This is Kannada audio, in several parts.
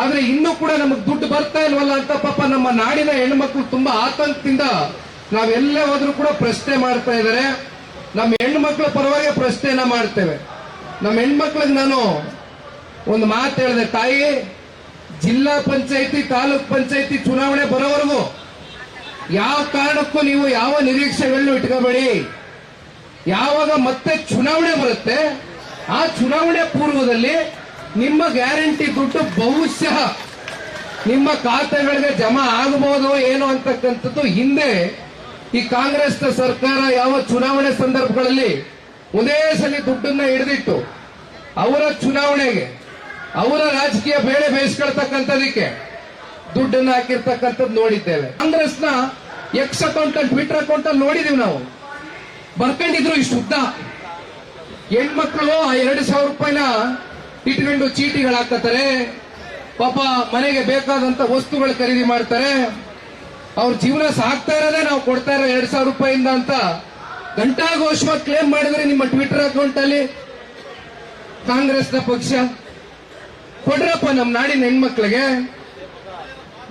ಆದ್ರೆ ಇನ್ನೂ ಕೂಡ ನಮಗ್ ದುಡ್ಡು ಬರ್ತಾ ಇಲ್ವಲ್ಲ ಅಂತ ಪಾಪ ನಮ್ಮ ನಾಡಿನ ಹೆಣ್ಮಕ್ಳು ತುಂಬಾ ಆತಂಕದಿಂದ ನಾವೆಲ್ಲೇ ಹೋದ್ರೂ ಕೂಡ ಪ್ರಶ್ನೆ ಮಾಡ್ತಾ ಇದ್ದಾರೆ. ನಮ್ಮ ಹೆಣ್ಮಕ್ಳ ಪರವಾಗಿ ಪ್ರಶ್ನೆನ ಮಾಡ್ತೇವೆ. ನಮ್ಮ ಹೆಣ್ಮಕ್ಳಿಗೆ ನಾನು ಒಂದು ಮಾತು ಹೇಳಿದೆ, ತಾಯಿ, ಜಿಲ್ಲಾ ಪಂಚಾಯತಿ, ತಾಲೂಕ್ ಪಂಚಾಯತಿ ಚುನಾವಣೆ ಬರೋವರೆಗೂ ಯಾವ ಕಾರಣಕ್ಕೂ ನೀವು ಯಾವ ನಿರೀಕ್ಷೆಗಳನ್ನು ಇಟ್ಕೋಬೇಡಿ. ಯಾವಾಗ ಮತ್ತೆ ಚುನಾವಣೆ ಬರುತ್ತೆ, ಆ ಚುನಾವಣೆ ಪೂರ್ವದಲ್ಲಿ ನಿಮ್ಮ ಗ್ಯಾರಂಟಿ ದುಡ್ಡು ಬಹುಶಃ ನಿಮ್ಮ ಖಾತೆಗಳಿಗೆ ಜಮಾ ಆಗಬಹುದು ಏನು ಅಂತಕ್ಕಂಥದ್ದು ಹಿಂದೆ ಈ ಕಾಂಗ್ರೆಸ್ ಸರ್ಕಾರ ಯಾವ ಚುನಾವಣೆ ಸಂದರ್ಭಗಳಲ್ಲಿ ಒಂದೇ ಸಲ ದುಡ್ಡನ್ನ ಹಿಡಿದಿಟ್ಟು ಅವರ ಚುನಾವಣೆಗೆ, ಅವರ ರಾಜಕೀಯ ಬೇಳೆ ಬೇಯಿಸ್ಕೊಳ್ತಕ್ಕಂಥದಕ್ಕೆ ದುಡ್ಡನ್ನ ಹಾಕಿರ್ತಕ್ಕಂಥದ್ದು ನೋಡಿದ್ದೇವೆ. ಕಾಂಗ್ರೆಸ್ನ ಎಕ್ಸ್ ಅಕೌಂಟ್ ಟ್ವಿಟರ್ ಅಕೌಂಟ್ ಅಲ್ಲಿ ನೋಡಿದೀವಿ ನಾವು. ಬರ್ಕೊಂಡಿದ್ರು ಇಷ್ಟು ಉದ್ದ. ಹೆಣ್ಮಕ್ಳು ಆ ಎರಡು ಸಾವಿರ ರೂಪಾಯಿನ ಇಟ್ಕೊಂಡು ಚೀಟಿಗಳು ಹಾಕತಾರೆ ಪಾಪ ಮನೆಗೆ ಬೇಕಾದಂತ ವಸ್ತುಗಳು ಖರೀದಿ ಮಾಡ್ತಾರೆ. ಅವ್ರ ಜೀವನ ಸಾಕ್ತಾ ಇರೋದೇ ನಾವು ಕೊಡ್ತಾ ಇರೋ ಎರಡ್ ಸಾವಿರ ರೂಪಾಯಿಂದ ಅಂತ ಘಂಟಾಘೋಷವಾಗಿ ಕ್ಲೇಮ್ ಮಾಡಿದ್ರೆ ನಿಮ್ಮ ಟ್ವಿಟರ್ ಅಕೌಂಟ್ ಅಲ್ಲಿ. ಕಾಂಗ್ರೆಸ್ನ ಪಕ್ಷ. ಕೊಡ್ರಪ್ಪ ನಮ್ಮ ನಾಡಿನ ಹೆಣ್ಮಕ್ಳಿಗೆ.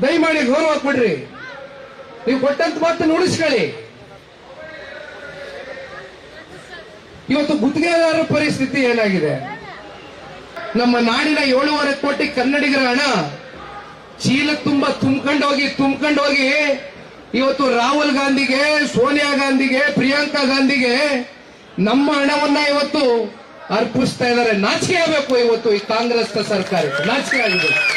ದಯಮಾಡಿ ಗೌರವ ಕೊಡ್ರಿ. ನೀವು ಕೊಟ್ಟಂತ ಮಾತನ್ನು ಉಳಿಸ್ಕೊಳ್ಳಿ. ಇವತ್ತು ಗುತ್ತಿಗೆದಾರರ ಪರಿಸ್ಥಿತಿ ಏನಾಗಿದೆ? ನಮ್ಮ ನಾಡಿನ ಏಳೂವರೆ ಕೋಟಿ ಕನ್ನಡಿಗರ ಹಣ. ಚೀಲ ತುಂಬಾ ತುಂಬ್ಕೊಂಡೋಗಿ ತುಂಬ್ಕೊಂಡೋಗಿ ಇವತ್ತು ರಾಹುಲ್ ಗಾಂಧಿಗೆ, ಸೋನಿಯಾ ಗಾಂಧಿಗೆ, ಪ್ರಿಯಾಂಕಾ ಗಾಂಧಿಗೆ ನಮ್ಮ ಹಣವನ್ನ ಇವತ್ತು ಅರ್ಪಿಸ್ತಾ ಇದ್ದಾರೆ. ನಾಚಿಕೆ ಆಗಬೇಕು ಇವತ್ತು ಈ ಕಾಂಗ್ರೆಸ್ ಸರ್ಕಾರಕ್ಕೆ. ನಾಚಿಕೆ ಆಗಿದೆ